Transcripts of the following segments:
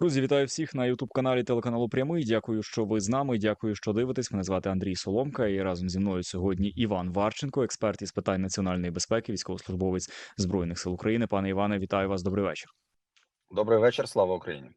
Друзі, вітаю всіх на youtube каналі телеканалу Прямий. Дякую, що ви з нами. Дякую, що дивитесь. Мене звати Андрій Соломка. І разом зі мною сьогодні Іван Варченко, експерт із питань національної безпеки, військовослужбовець збройних сил України. Пане Іване, вітаю вас. Добрий вечір. Добрий вечір, слава Україні.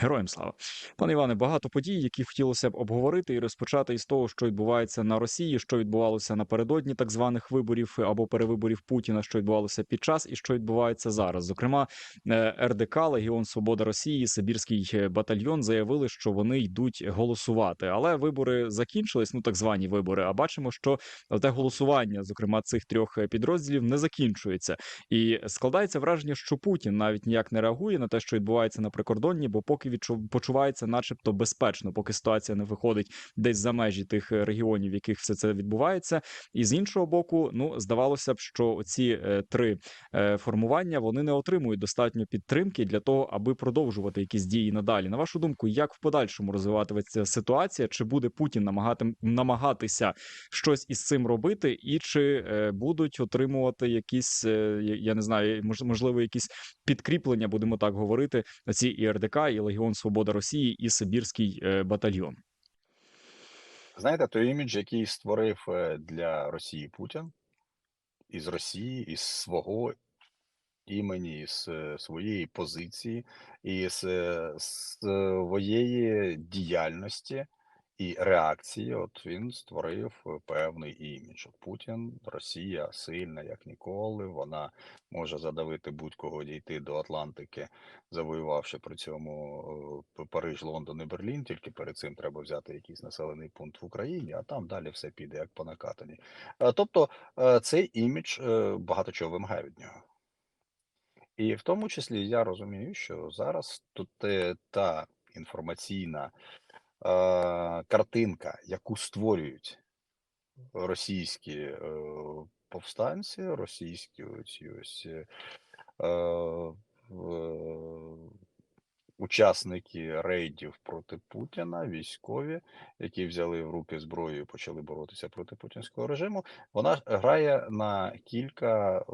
Героям слава, пане Іване. Багато подій, які хотілося б обговорити і розпочати із того, що відбувається на Росії, що відбувалося напередодні так званих виборів або перевиборів Путіна, що відбувалося під час, і що відбувається зараз. Зокрема, е, РДК Легіон Свобода Росії, Сибірський е, батальйон заявили, що вони йдуть голосувати. Але вибори закінчились. Ну так звані вибори. А бачимо, що те голосування, зокрема цих трьох е, підрозділів, не закінчується. І складається враження, що Путін навіть ніяк не реагує на те, що відбувається на прикордонні, бо поки відчув почувається, начебто, безпечно, поки ситуація не виходить десь за межі тих е, регіонів, в яких все це відбувається. І з іншого боку, ну здавалося б, що ці е, три е, формування вони не отримують достатньо підтримки для того, аби продовжувати якісь дії надалі. На вашу думку, як в подальшому розвиватиметься ситуація? Чи буде Путін намагати намагатися щось із цим робити, і чи будуть отримувати якісь, я не знаю, мож- можливо, якісь підкріплення, будемо так говорити, на ці і РДК, і Легіон Свобода Росії, і Сибірський е, батальйон. Знаєте, той імідж, який створив е, для Росії Путін із Росії, із свого імені, із е, своєї позиції, із своєї діяльності і реакції, от він створив е, певний імідж. От Путін, Росія сильна як ніколи. Вона може задавити будь-кого дійти до Атлантики, завоювавши при цьому е, Париж, Лондон і Берлін. Тільки перед цим треба взяти якийсь населений пункт в Україні, а там далі все піде як по накатанні. Е, Тобто е, цей імідж е, багато чого вимагає від нього. І в тому числі я розумію, що зараз тут та інформаційна картинка, яку створюють російські е, повстанці, російські оці ось е, в- учасники рейдів проти Путіна, військові, які взяли в руки зброю і почали боротися проти путінського режиму, вона грає на кілька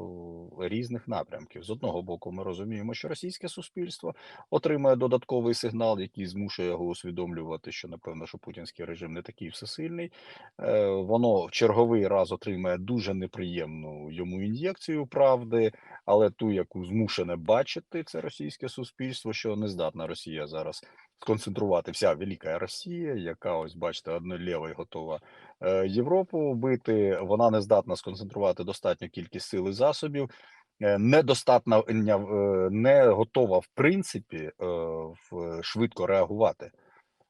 різних напрямків. З одного боку, ми розуміємо, що російське суспільство отримує додатковий сигнал, який змушує його усвідомлювати, що напевно, що путінський режим не такий всесильний. Е, Воно в черговий раз отримує дуже неприємну йому ін'єкцію правди, але ту, яку змушене бачити, це російське суспільство, що не здатна Росія зараз сконцентрувати вся велика Росія, яка ось бачите, однолєва готова е, Європу бити. Вона не здатна сконцентрувати достатню кількість сил і засобів. е, Недостатна е, не готова в принципі в- швидко реагувати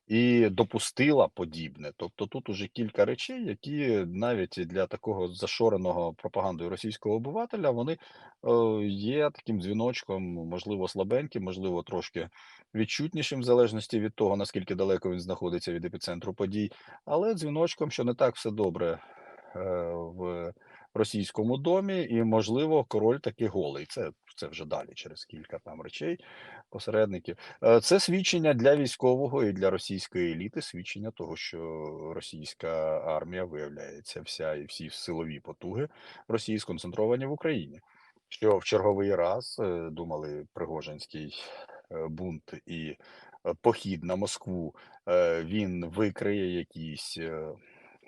і допустила подібне. Тобто тут уже кілька речей, які навіть для такого зашореного пропагандою російського обивателя вони е, є таким дзвіночком, можливо, слабеньким, можливо, трошки відчутнішим, в залежності від того, наскільки далеко він знаходиться від епіцентру подій, але дзвіночком, що не так все добре е, в російському домі, і можливо, король таки голий. Це, це вже далі через кілька там речей, посередників. Е, Це свідчення для військового і для російської еліти, свідчення того, що російська армія виявляється, вся і всі силові потуги Росії сконцентровані в Україні. Що в черговий раз е, думали Пригожинський е, бунт і похід на Москву, він викриє якісь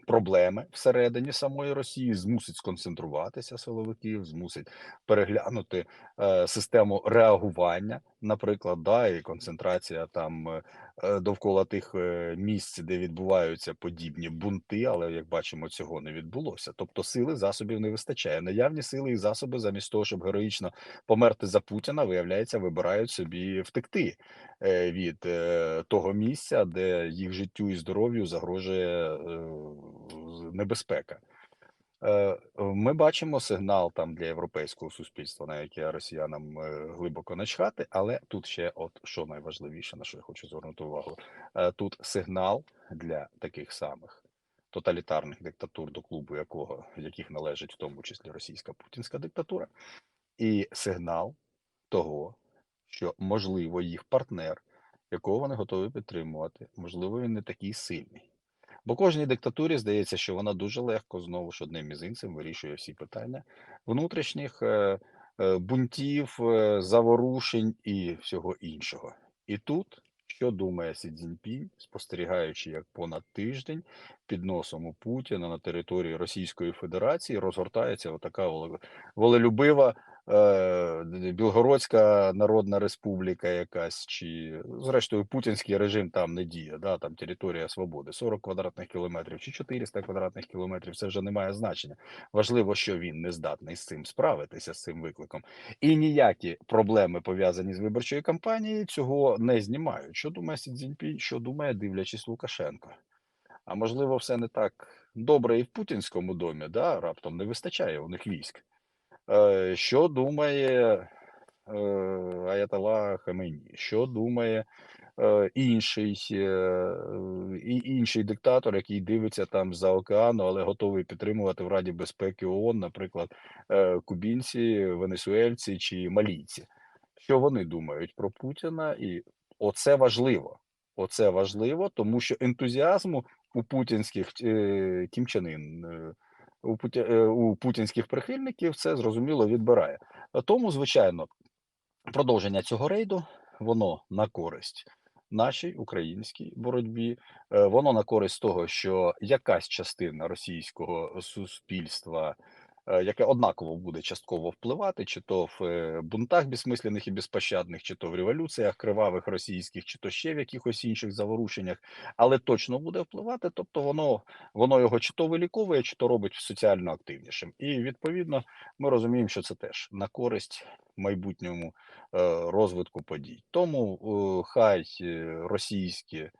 проблеми всередині самої Росії, змусить сконцентруватися силовиків, змусить переглянути е, систему реагування, наприклад, да, і концентрація там е, е, довкола тих е, місць, де відбуваються подібні бунти, але як бачимо, цього не відбулося. Тобто сили засобів не вистачає. Наявні сили і засоби, замість того, щоб героїчно померти за Путіна, виявляється, вибирають собі втекти е, від е, того місця, де їх життю і здоров'ю загрожує е, небезпека. Е, Ми бачимо сигнал там для європейського суспільства, на яке росіянам е, глибоко начхати, але тут ще, от що найважливіше, на що я хочу звернути увагу, е, тут сигнал для таких самих тоталітарних диктатур, до клубу якого яких належить в тому числі російська путінська диктатура, і сигнал того, що можливо їх партнер, якого вони готові підтримувати, можливо, він не такий сильний. Бо кожній диктатурі здається, що вона дуже легко знову ж одним мізинцем вирішує всі питання внутрішніх е, е, бунтів, е, заворушень і всього іншого. І тут що думає Сі Цзіньпінь, спостерігаючи, як понад тиждень під носом у Путіна на території Російської Федерації розгортається отака воле- волелюбива Білгородська Народна Республіка якась, чи зрештою путінський режим там не діє, да, там територія свободи, 40 квадратних кілометрів чи 400 квадратних кілометрів, це вже не має значення. Важливо, що він не здатний з цим справитися, з цим викликом. І ніякі проблеми пов'язані з виборчою кампанією цього не знімають. Що думає Сі Цзіньпінь, що думає, дивлячись Лукашенко? А можливо, все не так добре і в путінському домі, да? раптом не вистачає у них військ. Що думає е, Аятола Хамені? Що думає інший, е, інший диктатор, який дивиться там за океану, але готовий підтримувати в Раді безпеки ООН, наприклад, е, кубінці, венесуельці чи малійці? Що вони думають про Путіна? І оце важливо. Оце важливо, тому що ентузіазму у путінських е, кімчанин, е, у, путі, е, у путінських прихильників це зрозуміло відбирає. Тому, звичайно, продовження цього рейду воно на користь нашій українській боротьбі, е, воно на користь того, що якась частина російського суспільства, яке однаково буде частково впливати, чи то в е, бунтах безсмислених і безпощадних, чи то в революціях кривавих російських, чи то ще в якихось інших заворушеннях, але точно буде впливати. Тобто, воно воно його чи то виліковує, чи то робить соціально активнішим. І відповідно ми розуміємо, що це теж на користь майбутньому е, розвитку подій. Тому е, хай е, російські е,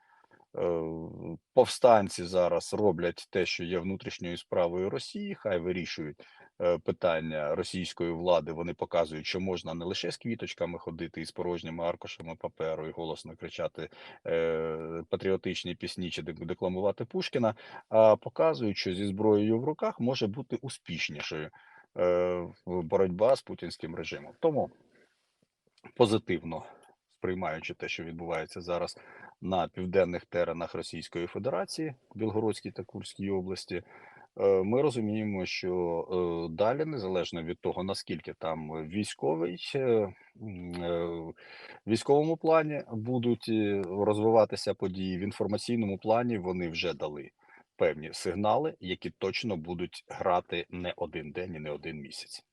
повстанці зараз роблять те, що є внутрішньою справою Росії, хай вирішують е, питання російської влади. Вони показують, що можна не лише з квіточками ходити і з порожніми аркушами паперу і голосно кричати е, патріотичні пісні чи дек- декламувати Пушкіна, а показують, що зі зброєю в руках може бути успішнішою е, боротьба з путінським режимом. Тому позитивно сприймаючи те, що відбувається зараз на південних теренах Російської Федерації, Білгородській та Курській області. е, Ми розуміємо, що е, далі, незалежно від того, наскільки там військовий е, військовому плані будуть розвиватися події, в інформаційному плані вони вже дали певні сигнали, які точно будуть грати не один день і не один місяць.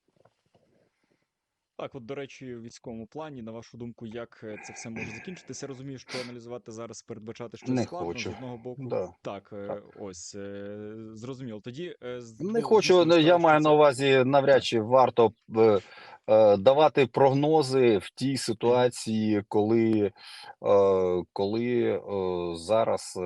Так, от, до речі, в військовому плані, на вашу думку, як е, це все може закінчитися? Я розумію, що аналізувати зараз, передбачати щось Не складно хочу. з одного боку. Да. Так, е, Так. ось е, зрозуміло. Тоді з- Не ну, хочу, дійсно, ну, я маю на увазі, навряд чи варто давати прогнози в тій ситуації, коли, коли зараз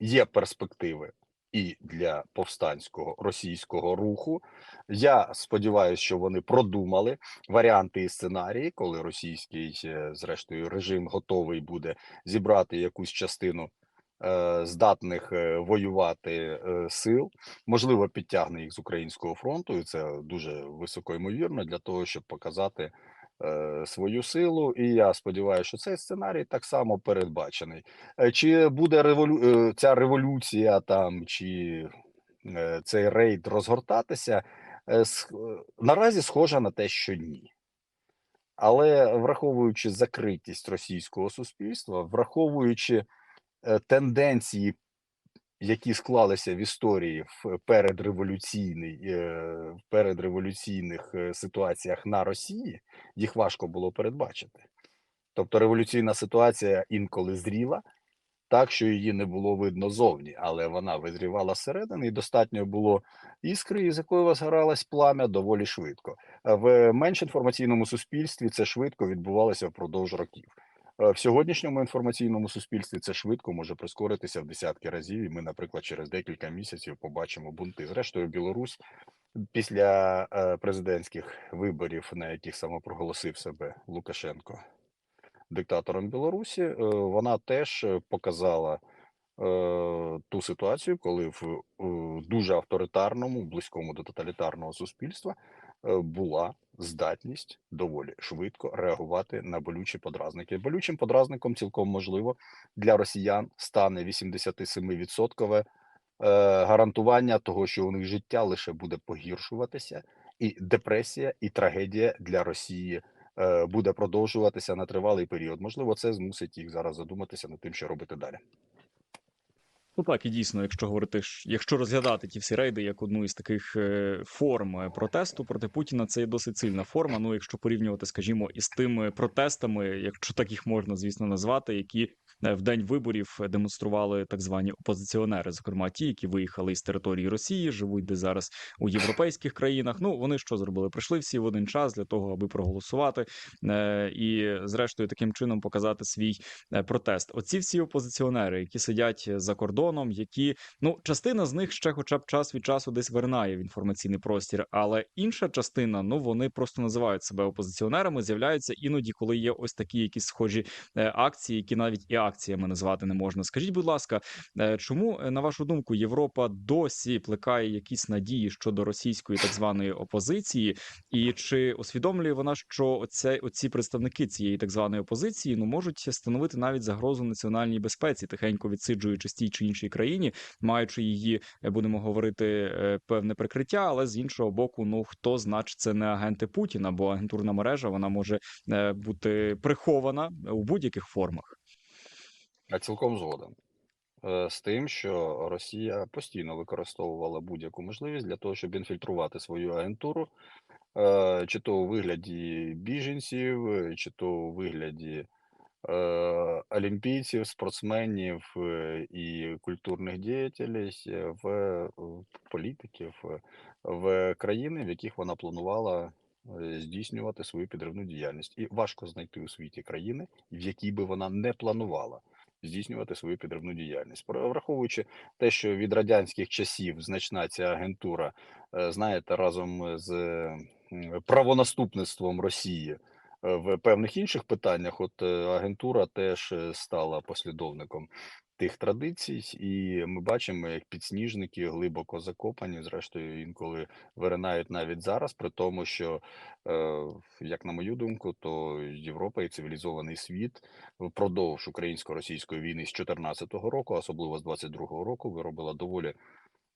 є перспективи і для повстанського російського руху. Я сподіваюся, що вони продумали варіанти і сценарії, коли російський, е, зрештою, режим готовий буде зібрати якусь частину е, здатних е, воювати сил, можливо, підтягне їх з українського фронту, і це дуже високо ймовірно для того, щоб показати свою силу. І я сподіваюся, що цей сценарій так само передбачений. Е, Чи буде револю... е, ця революція там, чи е, цей рейд розгортатися? Е, е, Наразі схоже на те, що ні. Але враховуючи закритість російського суспільства, враховуючи е, тенденції, які склалися в історії в передреволюційний, е, передреволюційних е, ситуаціях на Росії, їх важко було передбачити. Тобто революційна ситуація інколи зріла, так що її не було видно зовні, але вона визрівала зсередини, і достатньо було іскри, із якої возгоралось плам'я доволі швидко. Е, В менш інформаційному суспільстві це швидко відбувалося впродовж років. Е, В сьогоднішньому інформаційному суспільстві це швидко може прискоритися в десятки разів. І ми, наприклад, через декілька місяців побачимо бунти. Зрештою, Білорусь після е, президентських виборів, на яких самопроголосив себе Лукашенко диктатором Білорусі, е, вона теж показала ту ситуацію, коли в дуже авторитарному, близькому до тоталітарного суспільства була здатність доволі швидко реагувати на болючі подразники. Болючим подразником цілком можливо для росіян стане 87% е, гарантування того, що у них життя лише буде погіршуватися, і депресія, і трагедія для Росії е, буде продовжуватися на тривалий період. Можливо, це змусить їх зараз задуматися над тим, що робити далі. Ну так, і дійсно, якщо говорити, якщо розглядати ті всі рейди як одну із таких е, форм е, протесту проти Путіна, це є досить сильна форма. Ну, якщо порівнювати, скажімо, із тими протестами, якщо так їх можна, звісно, назвати, які в день виборів е, демонстрували так звані опозиціонери, зокрема ті, які виїхали із території Росії, живуть де зараз у європейських країнах. Ну вони що зробили? Прийшли всі в один час для того, аби проголосувати е, і, зрештою, таким чином показати свій е, протест. Оці всі опозиціонери, які сидять за кордоном, які ну частина з них ще, хоча б час від часу, десь виринає в інформаційний простір, але інша частина, ну вони просто називають себе опозиціонерами, з'являються іноді, коли є ось такі якісь схожі е, акції, які навіть і акціями назвати не можна. Скажіть, будь ласка, е, чому е, на вашу думку Європа досі плекає якісь надії щодо російської так званої опозиції? І чи усвідомлює вона, що оце, оці представники цієї так званої опозиції ну можуть становити навіть загрозу національній безпеці, тихенько відсиджуючи тій чи іншій країні, маючи її, е, будемо говорити, певне прикриття, але з іншого боку, ну хто значить це не агенти Путіна, бо агентурна мережа вона може бути прихована у будь-яких формах. Цілком згоден е, з тим, що Росія постійно використовувала будь-яку можливість для того, щоб інфільтрувати свою агентуру, е, чи то у вигляді біженців, е, чи то у вигляді олімпійців, спортсменів і культурних діятелів, в політиків, в країни, в яких вона планувала здійснювати свою підривну діяльність. І важко знайти у світі країни, в якій би вона не планувала здійснювати свою підривну діяльність. Враховуючи те, що від радянських часів значна ця агентура, е, знаєте, разом з правонаступництвом Росії е, в певних інших питаннях, от е, агентура теж стала послідовником тих традицій, і ми бачимо, як підсніжники глибоко закопані, зрештою, інколи виринають навіть зараз, при тому, що, е, як на мою думку, то Європа і цивілізований світ впродовж українсько-російської війни з 2014 року, особливо з 22-го року, виробила доволі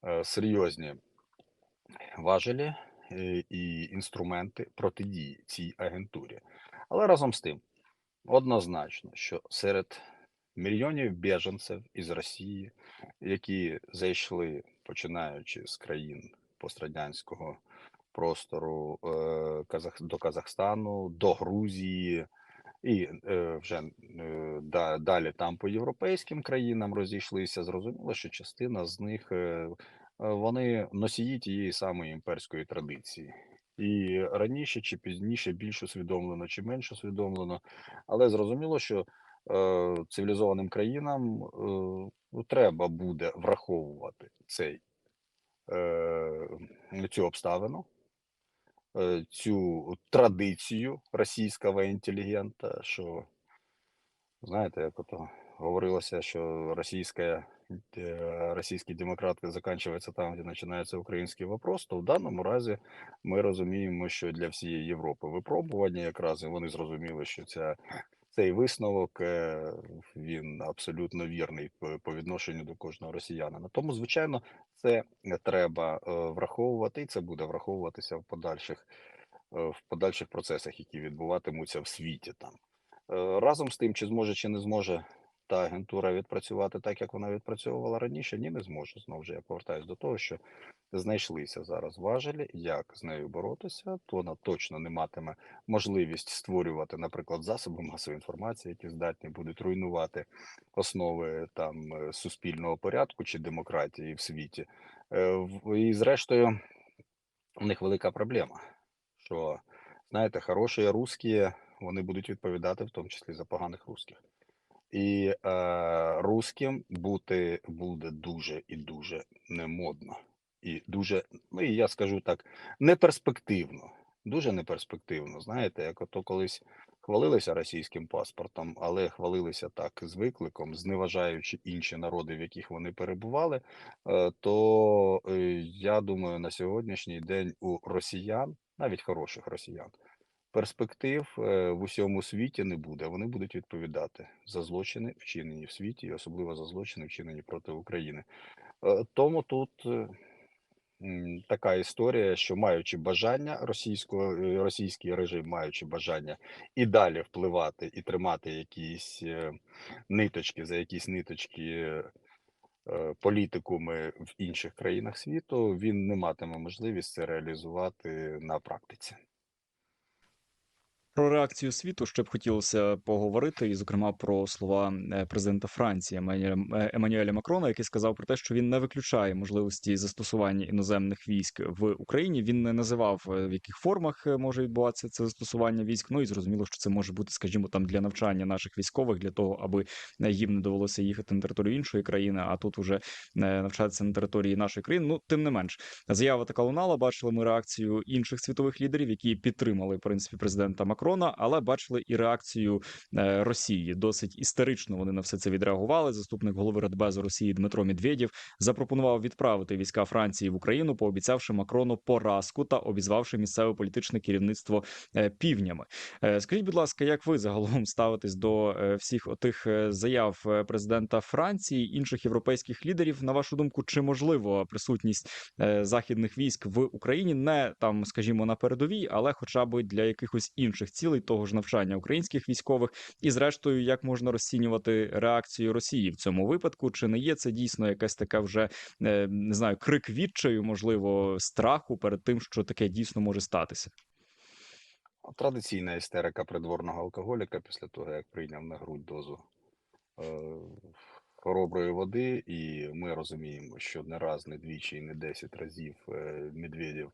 е, серйозні важелі е, і інструменти протидії цій агентурі. Але разом з тим, однозначно, що серед мільйонів біженців із Росії, які зайшли, починаючи з країн пострадянського простору е, до Казахстану, до Грузії, і е, вже е, да, далі там по європейським країнам розійшлися. Зрозуміло, що частина з них е, вони носії тієї самої імперської традиції. І раніше чи пізніше більш усвідомлено чи менш усвідомлено, але зрозуміло, що е, цивілізованим країнам е, ну, треба буде враховувати цей, е, цю обставину, цю традицію російського інтелігента, що знаєте, як ото говорилося, що російська, російський демократ закінчується там, де починається український вопрос, то в даному разі ми розуміємо, що для всієї Європи випробування якраз і вони зрозуміли, що ця. Цей висновок е, він абсолютно вірний по- відношенню до кожного росіянина. Тому, звичайно, це треба е, враховувати, і це буде враховуватися в подальших е, в подальших процесах, які відбуватимуться в світі там. Разом з тим, чи зможе, чи не зможе та агентура відпрацювати так, як вона відпрацьовувала раніше, ні, не зможе. Знову ж я повертаюся до того, що знайшлися зараз важелі, як з нею боротися, то вона точно не матиме можливість створювати, наприклад, засоби масової інформації, які здатні будуть руйнувати основи там е, суспільного порядку чи демократії в світі. Е, І зрештою, у них велика проблема, що знаєте, хороші русські вони будуть відповідати в тому числі за поганих русських. І е, русським бути буде дуже і дуже немодно. І дуже, ну і я скажу так, неперспективно. Дуже неперспективно. Знаєте, як ото колись хвалилися російським паспортом, але хвалилися так з викликом, зневажаючи інші народи, в яких вони перебували. Е, то е, я думаю, на сьогоднішній день у росіян, навіть хороших росіян, перспектив е, в усьому світі не буде. Вони будуть відповідати за злочини, вчинені в світі, і особливо за злочини, вчинені проти України. Е, Тому тут е, така історія, що маючи бажання російського російський режим, маючи бажання і далі впливати і тримати якісь ниточки за якісь ниточки політикуми в інших країнах світу, він не матиме можливість це реалізувати на практиці. Про реакцію світу ще б хотілося поговорити, і, зокрема, про слова е, президента Франції Еммануеля, е, Макрона, який сказав про те, що він не виключає можливості застосування іноземних військ в Україні. Він не називав е, в яких формах може відбуватися це застосування військ. Ну і зрозуміло, що це може бути, скажімо, там для навчання наших військових, для того, аби їм не довелося їхати на територію іншої країни, а тут уже навчатися на території нашої країни. Ну тим не менш, заява така лунала. Бачили ми реакцію інших світових лідерів, які підтримали в принципі президента Макрона, але бачили і реакцію е, Росії. Досить істерично вони на все це відреагували. Заступник голови Радбезу Росії Дмитро Медведєв запропонував відправити війська Франції в Україну, пообіцявши Макрону поразку та обізвавши місцеве політичне керівництво е, півнями. Е, Скажіть, будь ласка, як ви загалом ставитесь до всіх отих заяв президента Франції, інших європейських лідерів? На вашу думку, чи можливо присутність західних військ в Україні не там, скажімо, на передовій, але хоча б для якихось інших цілей того ж навчання українських військових, і зрештою, як можна розцінювати реакцію Росії в цьому випадку? Чи не є це дійсно якась така вже е, не знаю, крик відчаю, можливо, страху перед тим, що таке дійсно може статися? Традиційна істерика придворного алкоголіка після того, як прийняв на грудь дозу е, хороброї води, і ми розуміємо, що не раз, не двічі, не десять разів е, Медведєв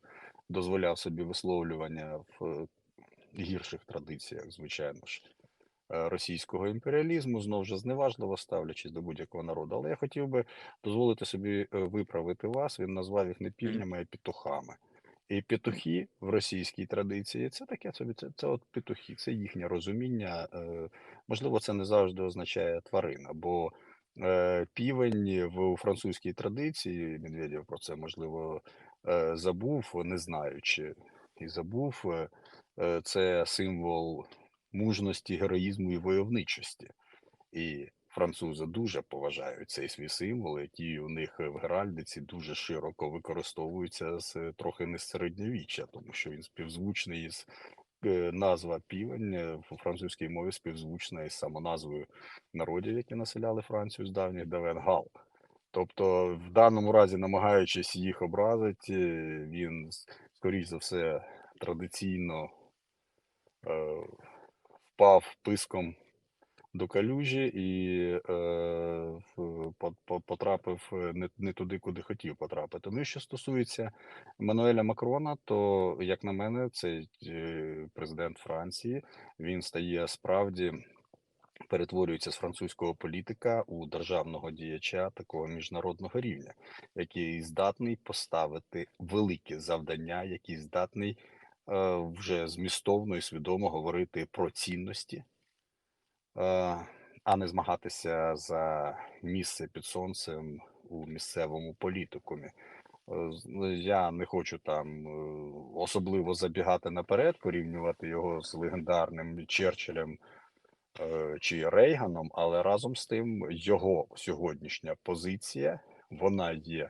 дозволяв собі висловлювання в гірших традиціях, звичайно ж, е, російського імперіалізму, знову ж зневажливо ставлячись до будь-якого народу. Але я хотів би дозволити собі е, виправити вас. Він назвав їх не півнями, а петухами. І петухи в російській традиції це таке собі, це, це от петухи, це їхнє розуміння. Е, можливо, це не завжди означає тварина, бо е, півень в французькій традиції, Медведєв про це можливо е, забув, не знаючи, і забув. Е, е, це символ мужності, героїзму і войовничості. І французи дуже поважають цей свій символ, який у них в геральдиці дуже широко використовується з трохи не середньовіччя, тому що він співзвучний із е, назва півень е, в французькій мові співзвучна із самоназвою народів, які населяли Францію з давніх давен гал. Тобто, в даному разі, намагаючись їх образити, він скоріш за все традиційно е, впав писком до калюжі і е, по- по- потрапив е, не, не туди, куди хотів потрапити. Ну і що стосується Еммануеля Макрона, то як на мене, цей е, президент Франції він стає справді. Перетворюється з французького політика у державного діяча такого міжнародного рівня, який здатний поставити великі завдання, який здатний вже змістовно і свідомо говорити про цінності, е, а не змагатися за місце під сонцем у місцевому політикумі. Е, ну, Я не хочу там е, особливо забігати наперед, порівнювати його з легендарним Черчиллем е, чи Рейганом, але разом з тим його сьогоднішня позиція вона є е,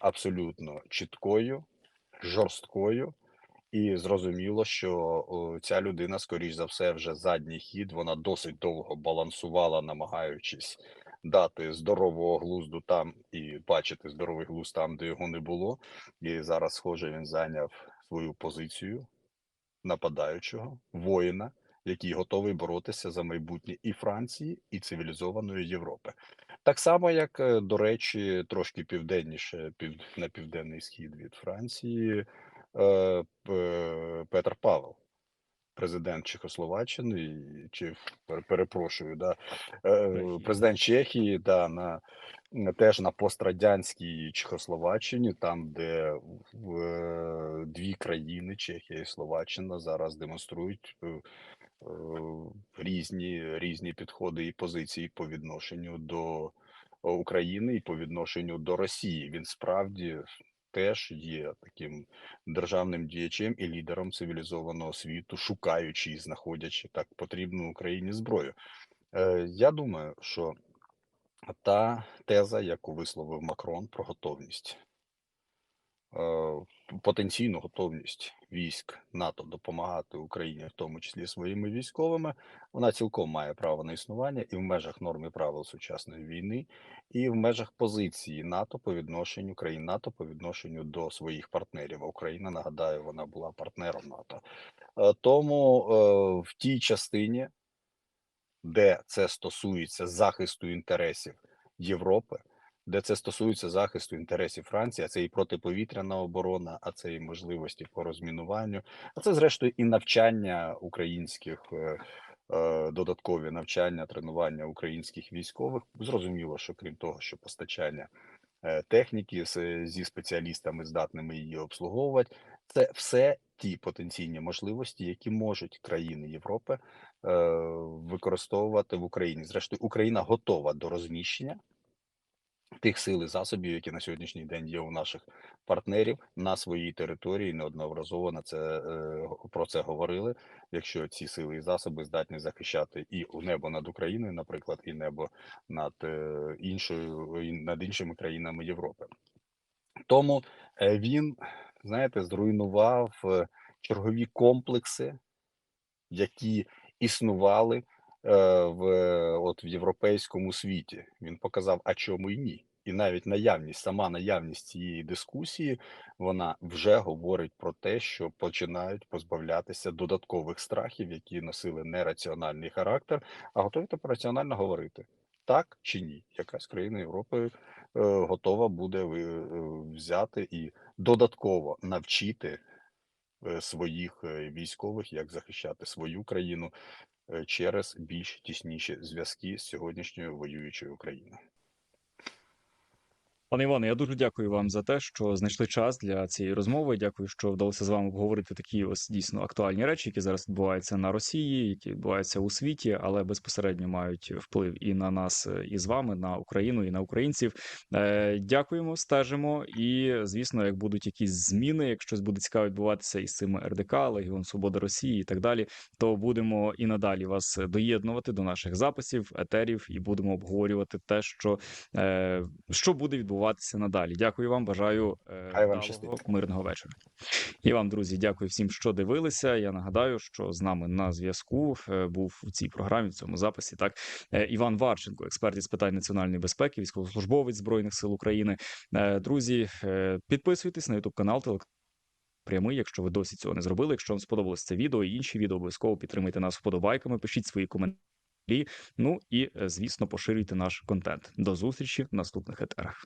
абсолютно чіткою, жорсткою. І зрозуміло, що ця людина, скоріш за все, вже задній хід. Вона досить довго балансувала, намагаючись дати здорового глузду там і бачити здоровий глузд там, де його не було. І зараз, схоже, він зайняв свою позицію нападаючого воїна, який готовий боротися за майбутнє і Франції, і цивілізованої Європи. Так само, як, е, до речі, трошки південніше, пів, на південний схід від Франції, Петр Павел, президент Чехословаччини, чи пере- перепрошую, да, е, президент Чехії, да, на теж на пострадянській Чехословаччині, там, де в, е, дві країни, Чехія і Словаччина, зараз демонструють е, е, різні, різні підходи і позиції по відношенню до України і по відношенню до Росії. Він справді теж є таким державним діячем і лідером цивілізованого світу, шукаючи і знаходячи так потрібну Україні зброю. Е, Я думаю, що та теза, яку висловив Макрон про готовність потенційну готовність військ НАТО допомагати Україні, в тому числі своїми військовими, вона цілком має право на існування і в межах норм і правил сучасної війни, і в межах позиції НАТО по відношенню країн НАТО по відношенню до своїх партнерів. А Україна нагадаю, вона була партнером НАТО. Е, Тому е, в тій частині, де це стосується захисту інтересів Європи, де це стосується захисту інтересів Франції, а це і протиповітряна оборона, а це і можливості по розмінуванню, а це зрештою і навчання українських. е, е, Додаткові навчання, тренування українських військових зрозуміло, що крім того, що постачання е, техніки зі спеціалістами, здатними її обслуговувати, це все ті потенційні можливості, які можуть країни Європи використовувати в Україні. Зрештою, Україна готова до розміщення тих сил і засобів, які на сьогоднішній день є у наших партнерів на своїй території. Неодноразово на це е, про це говорили. Якщо ці сили і засоби здатні захищати і небо над Україною, наприклад, і небо над е, іншою над іншими країнами Європи, тому е, він, знаєте, зруйнував чергові комплекси, які існували в от в європейському світі. Він показав, а чому і ні. І навіть наявність, сама наявність цієї дискусії, вона вже говорить про те, що починають позбавлятися додаткових страхів, які носили нераціональний характер, а готові тепер раціонально говорити так чи ні. Якась країна Європи е, готова буде ви- е, взяти і додатково навчити е, своїх військових, як захищати свою країну через більш тісніші зв'язки з сьогоднішньою воюючою Україною. Пане Іване, я дуже дякую вам за те, що знайшли час для цієї розмови. Дякую, що вдалося з вами обговорити такі ось дійсно актуальні речі, які зараз відбуваються на Росії, які відбуваються у світі, але безпосередньо мають вплив і на нас, і з вами, на Україну, і на українців. Е, Дякуємо, стежимо. І звісно, як будуть якісь зміни, як щось буде цікаво відбуватися із цими РДК, Легіон Свобода Росії і так далі, то будемо і надалі вас доєднувати до наших записів, етерів, і будемо обговорювати те, що, е, що буде відбуватися надалі. Дякую вам. Бажаю е, Хай вам вдалого, мирного вечора. І вам, друзі, дякую всім, що дивилися. Я нагадаю, що з нами на зв'язку е, був у цій програмі, в цьому записі. Так е, Іван Варченко, експерт із питань національної безпеки, військовослужбовець збройних сил України. Друзі, підписуйтесь на Ютуб канал Телек. Прямий, якщо ви досі цього не зробили. Якщо вам сподобалось це відео і інші відео, обов'язково підтримайте нас вподобайками, пишіть свої коментарі. Ну і звісно, поширюйте наш контент. До зустрічі в наступних етерах.